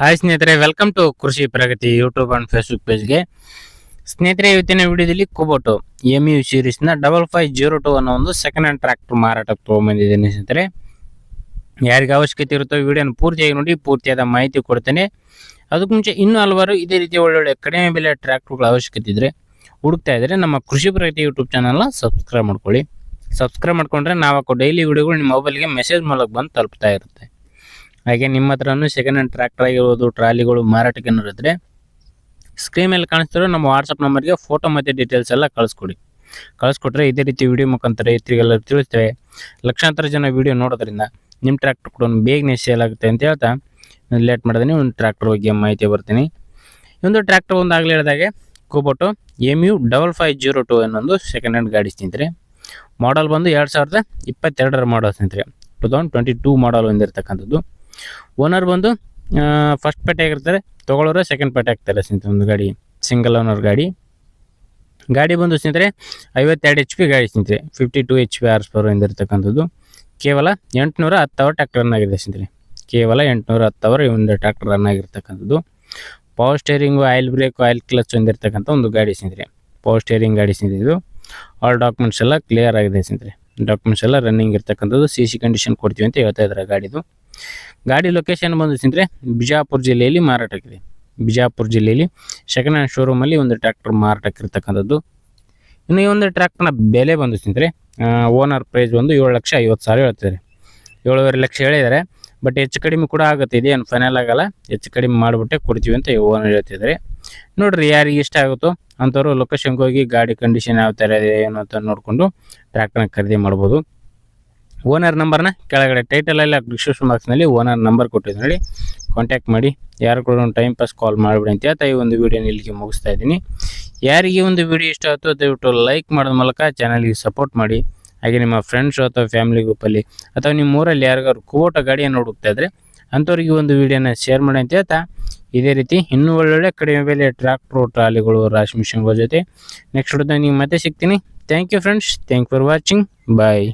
Hi ಸ್ನೇಹಿತರೆ. Welcome to Krishi Pragati YouTube and Facebook ಪೇಜ್ಗೆ ಸ್ನೇಹಿತರೆ, ಇವತ್ತಿನ ವಿಡಿಯೋದಲ್ಲಿ ಕುಬೋಟು ಎಂ ಯು ಸೀರೀಸ್ನ ಡಬಲ್ ಫೈವ್ ಜೀರೋ ಟು ಅನ್ನೋ ಒಂದು ಸೆಕೆಂಡ್ ಹ್ಯಾಂಡ್ ಟ್ರ್ಯಾಕ್ಟರ್ ಮಾರಾಟಕ್ಕೆ ತೊಗೊಂಬಂದಿದ್ದೀನಿ ಸ್ನೇಹಿತರೆ. ಯಾರಿಗೆ ಅವಶ್ಯಕತೆ ಇರುತ್ತೋ ವಿಡಿಯೋನ ಪೂರ್ತಿಯಾಗಿ ನೋಡಿ, ಪೂರ್ತಿಯಾದ ಮಾಹಿತಿ ಕೊಡ್ತೇನೆ. ಅದಕ್ಕೆ ಮುಂಚೆ ಇನ್ನೂ ಹಲವಾರು ಇದೇ ರೀತಿ ಒಳ್ಳೊಳ್ಳೆ ಕಡಿಮೆ ಬೆಲೆ ಟ್ರ್ಯಾಕ್ಟರ್ಗಳ ಅವಶ್ಯಕತೆ ಇದ್ದರೆ ಹುಡುಕ್ತಾ ಇದ್ದರೆ ನಮ್ಮ ಕೃಷಿ ಪ್ರಗತಿ ಯೂಟ್ಯೂಬ್ ಚಾನಲ್ನ ಸಬ್ಸ್ಕ್ರೈಬ್ ಮಾಡ್ಕೊಳ್ಳಿ. ಸಬ್ಸ್ಕ್ರೈಬ್ ಮಾಡ್ಕೊಂಡ್ರೆ ನಾವು ಡೈಲಿ ವಿಡಿಯೋಗಳು ನಿಮ್ಮ ಮೊಬೈಲ್ಗೆ ಮೆಸೇಜ್ ಮೂಲಕ ಬಂದು ತಲುಪ್ತಾ ಇರುತ್ತೆ. ಹಾಗೆ ನಿಮ್ಮ ಹತ್ರನೂ ಸೆಕೆಂಡ್ ಹ್ಯಾಂಡ್ ಟ್ರ್ಯಾಕ್ಟರ್ ಆಗಿರ್ಬೋದು, ಟ್ರಾಲಿಗಳು, ಮಾರಾಟಕ್ಕೆ ಇದ್ರೆ ಸ್ಕ್ರೀನ್ ಮೇಲೆ ಕಾಣಿಸ್ತಿರೋ ನಮ್ಮ ವಾಟ್ಸಪ್ ನಂಬರ್ಗೆ ಫೋಟೋ ಮತ್ತು ಡೀಟೇಲ್ಸ್ ಎಲ್ಲ ಕಳಿಸ್ಕೊಡಿ. ಕಳಿಸ್ಕೊಟ್ರೆ ಇದೇ ರೀತಿ ವಿಡಿಯೋ ಮುಖಾಂತರ ಇತ್ರಿಗೆಲ್ಲ ತಿಳಿಸ್ತೇವೆ. ಲಕ್ಷಾಂತರ ಜನ ವಿಡಿಯೋ ನೋಡೋದ್ರಿಂದ ನಿಮ್ಮ ಟ್ರ್ಯಾಕ್ಟರ್ ಕೂಡ ಬೇಗನೆ ಸೇಲ್ ಆಗುತ್ತೆ ಅಂತ ಹೇಳ್ತಾ ಲೇಟ್ ಮಾಡಿದ್ರೆ ಒಂದು ಟ್ರ್ಯಾಕ್ಟರ್ ಬಗ್ಗೆ ಮಾಹಿತಿ ಬರ್ತೀನಿ. ಒಂದು ಟ್ರ್ಯಾಕ್ಟರ್ ಒಂದು ಆಗಲಿ ಹೇಳಿದಾಗೆ Kubota M U double five zero two ಅನ್ನೊಂದು ಸೆಕೆಂಡ್ ಹ್ಯಾಂಡ್ ಗಾಡಿ ಸ್ನೇಹಿತರೆ. ಮಾಡಲ್ ಬಂದು ಎರಡು ಸಾವಿರದ ಇಪ್ಪತ್ತೆರಡರ ಮಾಡಲ್ ಸ್ನೇಹಿತರೆ. Two thousand twenty two model ಹೊಂದಿರತಕ್ಕಂಥದ್ದು owner ಬಂದು ಫಸ್ಟ್ ಪೇಟೆ ಆಗಿರ್ತಾರೆ ತೊಗೊಳೋರು ಸೆಕೆಂಡ್ ಪೇಟೆ ಆಗ್ತಾರೆ ಸ್ನೇಹಿತರೆ, ಒಂದು ಗಾಡಿ ಸಿಂಗಲ್ ಓನರ್ ಗಾಡಿ. ಗಾಡಿ ಬಂದು ಸ್ನೇಹಿತರೆ, ಐವತ್ತೆರಡು ಎಚ್ ಪಿ ಗಾಡಿ ಸ್ನೇಹಿತರೆ fifty two H P horse power ಎಂದಿರತಕ್ಕಂಥದ್ದು ಕೇವಲ ಎಂಟುನೂರ ಹತ್ತು ಅವರ್ ಟ್ಯಾಕ್ಟರ್ ರನ್ ಆಗಿದೆ ಸ್ನೇಹಿತರೆ. ಕೇವಲ ಎಂಟುನೂರ ಹತ್ತು ಅವರ್ ಒಂದು ಟ್ಯಾಕ್ಟರ್ ರನ್ ಆಗಿರ್ತಕ್ಕಂಥದ್ದು. Power steering oil brake oil clutch ಹೊಂದಿರತಕ್ಕಂಥ ಒಂದು ಗಾಡಿ ಸ್ನೇಹಿತರೆ. ಪವರ್ ಸ್ಟೇರಿಂಗ್ ಗಾಡಿ ಸ್ನೇಹಿತರೆ ಇದು. ಆಲ್ ಡಾಕ್ಯುಮೆಂಟ್ಸ್ ಎಲ್ಲ ಕ್ಲಿಯರ್ ಆಗಿದೆ ಸ್ನೇಹಿತರೆ. ಡಾಕ್ಯುಮೆಂಟ್ಸ್ ಎಲ್ಲ ರನ್ನಿಂಗ್ ಇರ್ತಕ್ಕಂಥದ್ದು. ಸಿ ಸಿ ಕಂಡೀಷನ್ ಕೊಡ್ತೀವಿ ಅಂತ ಹೇಳ್ತಾ ಇದ್ದಾರೆ ಗಾಡಿದು. ಗಾಡಿ ಲೊಕೇಶನ್ ಬಂದು ಸಿಂದ್ರೆ ಬಿಜಾಪುರ ಜಿಲ್ಲೆಯಲ್ಲಿ ಮಾರಾಟಕ್ಕಿದೆ ಬಿಜಾಪುರ ಜಿಲ್ಲೆಯಲ್ಲಿ ಸೆಕೆಂಡ್ ಹ್ಯಾಂಡ್ ಶೋರೂಮಲ್ಲಿ ಒಂದು ಟ್ರ್ಯಾಕ್ಟರ್ ಮಾರಾಟಕ್ಕಿರ್ತಕ್ಕಂಥದ್ದು ಇನ್ನು ಈ ಒಂದು ಟ್ರ್ಯಾಕ್ಟರ್ನ ಬೆಲೆ ಬಂದು ಸಿಂದ್ರೆ ಓನರ್ ಪ್ರೈಸ್ ಒಂದು ಏಳು ಲಕ್ಷ ಐವತ್ತು ಸಾವಿರ ಹೇಳ್ತಿದ್ದಾರೆ. ಏಳುವರೆ ಲಕ್ಷ ಹೇಳಿದ್ದಾರೆ ಬಟ್ ಹೆಚ್ಚು ಕಡಿಮೆ ಕೂಡ ಆಗುತ್ತೆ, ಇದೇನು ಫೈನಲ್ ಆಗಲ್ಲ. ಹೆಚ್ಚು ಕಡಿಮೆ ಮಾಡಿಬಿಟ್ಟೆ ಕೊಡ್ತೀವಿ ಅಂತ ಓನರ್ ಹೇಳ್ತಿದ್ದಾರೆ. ನೋಡ್ರಿ ಯಾರಿಗೆ ಇಷ್ಟ ಆಗುತ್ತೋ ಅಂಥವ್ರು ಲೊಕೇಶನ್ಗೆ ಹೋಗಿ ಗಾಡಿ ಕಂಡೀಷನ್ ಯಾವ ಥರ ಇದೆ, ಏನು ಅಂತ ನೋಡಿಕೊಂಡು ಟ್ರ್ಯಾಕ್ಟರ್ನ ಖರೀದಿ ಮಾಡ್ಬೋದು. ಓನರ್ ನಂಬರ್ನ ಕೆಳಗಡೆ ಟೈಟಲಲ್ಲಿ ಡಿಸ್ಕ್ರಿಪ್ಷನ್ ಬಾಕ್ಸ್ನಲ್ಲಿ ಓನರ್ ನಂಬರ್ ಕೊಟ್ಟಿದ್ದೀನಿ ನೋಡಿ ಕಾಂಟ್ಯಾಕ್ಟ್ ಮಾಡಿ. ಯಾರು ಕೂಡ ಒಂದು ಟೈಮ್ ಪಾಸ್ ಕಾಲ್ ಮಾಡಿಬಿಡಿ ಅಂತ ಹೇಳ್ತಾ ಈ ಒಂದು ವೀಡಿಯೋನ ಇಲ್ಲಿಗೆ ಮುಗಿಸ್ತಾ ಇದ್ದೀನಿ. ಯಾರಿಗೆ ಒಂದು ವಿಡಿಯೋ ಇಷ್ಟ ಆಯಿತು ದಯವಿಟ್ಟು ಲೈಕ್ ಮಾಡೋದ ಮೂಲಕ ಚಾನಲ್ಗೆ ಸಪೋರ್ಟ್ ಮಾಡಿ. ಹಾಗೆ ನಿಮ್ಮ ಫ್ರೆಂಡ್ಸು ಅಥವಾ ಫ್ಯಾಮಿಲಿ ಗ್ರೂಪಲ್ಲಿ ಅಥವಾ ನಿಮ್ಮ ಊರಲ್ಲಿ ಯಾರಿಗಾದ್ರು ಕೋಟ ಗಾಡಿಯನ್ನು ಹುಡುಕ್ತಾ ಇದ್ರೆ ಅಂಥವ್ರಿಗೆ ಒಂದು ವಿಡಿಯೋನ ಶೇರ್ ಮಾಡಿ ಅಂತ ಹೇಳ್ತಾ ಇದೇ ರೀತಿ ಇನ್ನೂ ಒಳ್ಳೊಳ್ಳೆ ಕಡಿಮೆ ಬೆಲೆ ಟ್ರ್ಯಾಕ್ಟ್ರು ಟ್ರಾಲಿಗಳು ರಾಶಿ ಮಿಷನ್ಗಳ ಜೊತೆ. ನೆಕ್ಸ್ಟ್ ಹೊಡೆದ ನೀವು ಮತ್ತೆ ಸಿಗ್ತೀನಿ. Thank you friends thank for watching bye